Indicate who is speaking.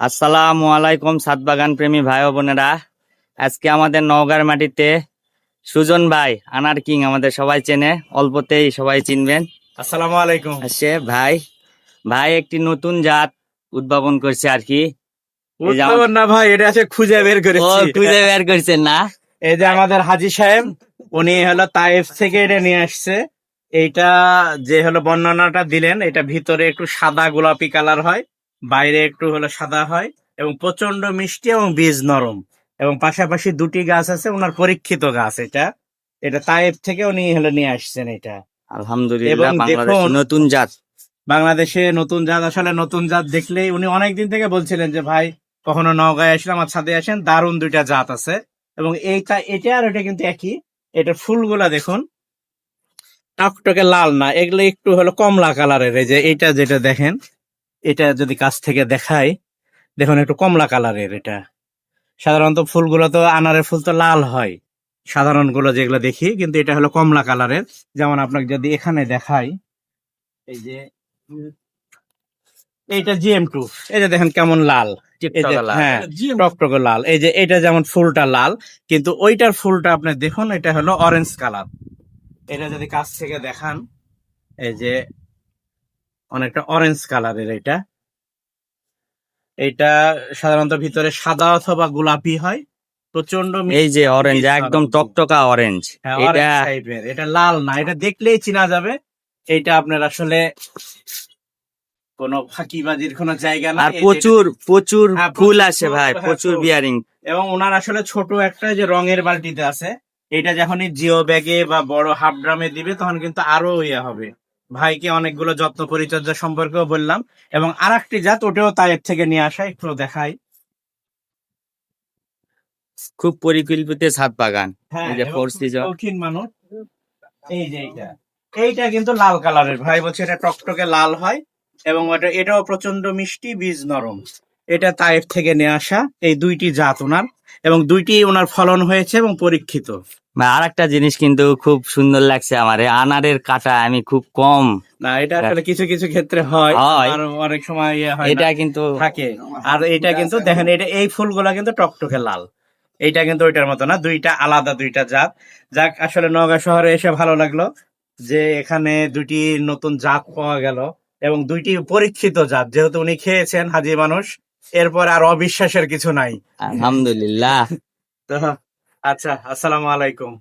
Speaker 1: আসসালামু আলাইকুম সাত বাগান প্রেমী ভাই বোনেরা। আজকে আমাদের নওগাঁর মাটিতে সুজন ভাই আনার কিং আমাদের সবাই চেনে অল্পতেই সবাই চিনবেন।
Speaker 2: আসসালামু আলাইকুম।
Speaker 1: আসে ভাই। ভাই একটি নতুন জাত উদ্ভাবন করছে আর কি।
Speaker 2: না ভাই এটা আছে খুঁজে বের
Speaker 1: ও খুঁজে বের করছেন না।
Speaker 2: এই যে আমাদের হাজি সাহেব উনি হলো তাইফ থেকে এটা নিয়ে আসছে। এইটা যে হলো বর্ণনাটা দিলেন এটা ভিতরে একটু সাদা গোলাপি কালার হয়। বাইরে একটু হলো সাদা হয় এবং প্রচণ্ড মিষ্টি এবং বীজ নরম। এবং পাশাপাশি দুটি গাছ আছে ওনার পরীক্ষিত গাছ এটা। এটা তাইফ থেকে উনি হলো নিয়ে আসছেন এটা।
Speaker 1: আলহামদুলিল্লাহ বাংলাদেশ নতুন জাত।
Speaker 2: বাংলাদেশে নতুন জাত আসলে নতুন জাত দেখলেই উনি অনেকদিন থেকে বলছিলেন যে ভাই কখনো নওগাঁয় আসলে আমার ছাদে আসেন দারুণ দুইটা জাত আছে। এবং এইটা এটা আর এটা কিন্তু একই এটার ফুলগুলা দেখুন। টকটকে লাল না এগুলো একটু হলো কমলা কালারের এই যে এটা যেটা দেখেন। এটা যদি কাছ থেকে দেখায় দেখুন একটু কমলা কালারের এটা। সাধারণত ফুলগুলো তো আনারের ফুল তো লাল হয় সাধারণগুলো যেগুলো দেখি কিন্তু এটা হলো কমলা কালারের। যেমন আপনাকে যদি এখানে দেখাই এই যে এইটা জিএম টু এই যে দেখেন কেমন লাল। হ্যাঁ টকটকে লাল। এই যে এটা যেমন ফুলটা লাল কিন্তু ওইটার ফুলটা আপনি দেখুন এটা হলো অরেঞ্জ কালার। এটা যদি কাছ থেকে দেখান এই যে অনেকটা অরেঞ্জ কালারের এটা। এটা সাধারণত ভিতরে সাদা অথবা গোলাপি হয়। প্রচণ্ড
Speaker 1: এই যে অরেঞ্জ একদম টকটকা অরেঞ্জ
Speaker 2: হ্যাঁ,
Speaker 1: এটা
Speaker 2: এটা লাল না এটা দেখলেই চিনা যাবে। এটা আপনার আসলে কোনো ফাঁকিবাজির কোনো জায়গা না।
Speaker 1: আর প্রচুর প্রচুর
Speaker 2: হ্যাঁ,
Speaker 1: ফুল আসে ভাই
Speaker 2: হ্যাঁ,
Speaker 1: প্রচুর। বিয়ারিং
Speaker 2: এবং ওনার আসলে ছোট একটা যে রঙের বালতিতে আছে এটা যখনই জিও ব্যাগে বা বড় হাফ ড্রামে দিবে তখন কিন্তু আরও ইয়ে হবে। ভাইকে অনেকগুলো যত্ন পরিচর্যা সম্পর্কেও বললাম এবং আর একটি জাত ওটাও তাইয়ের থেকে নিয়ে আসা একটু দেখাই।
Speaker 1: খুব পরিকল্পিত ছাদ বাগান
Speaker 2: হ্যাঁ মানুষ। এই যে এইটা। এইটা কিন্তু লাল কালারের ভাই বলছে এটা টকটকে লাল হয় এবং ওটা এটাও প্রচণ্ড মিষ্টি বীজ নরম। এটা তাইফ থেকে নিয়ে আসা এই দুইটি জাত ওনার এবং দুইটি ওনার ফলন হয়েছে এবং পরীক্ষিত।
Speaker 1: আর একটা জিনিস কিন্তু খুব সুন্দর লাগছে আমার আনারের কাটা আমি খুব কম।
Speaker 2: না এটা আসলে কিছু কিছু ক্ষেত্রে হয়। আর অনেক সময় ইয়ে হয়
Speaker 1: এটা কিন্তু
Speaker 2: থাকে। আর এটা কিন্তু দেখেন এটা এই ফুলগুলা কিন্তু টকটকে লাল। এইটা কিন্তু ওইটার মতো না দুইটা আলাদা দুইটা জাত। যাক আসলে নওগাঁ শহরে এসে ভালো লাগল যে এখানে দুইটি নতুন জাত পাওয়া গেল এবং দুইটি পরীক্ষিত জাত। যেহেতু উনি খেয়েছেন হাজি মানুষ এরপর আর অবিশ্বাসের কিছু নাই।
Speaker 1: আলহামদুলিল্লাহ।
Speaker 2: তো আচ্ছা আসসালামু আলাইকুম।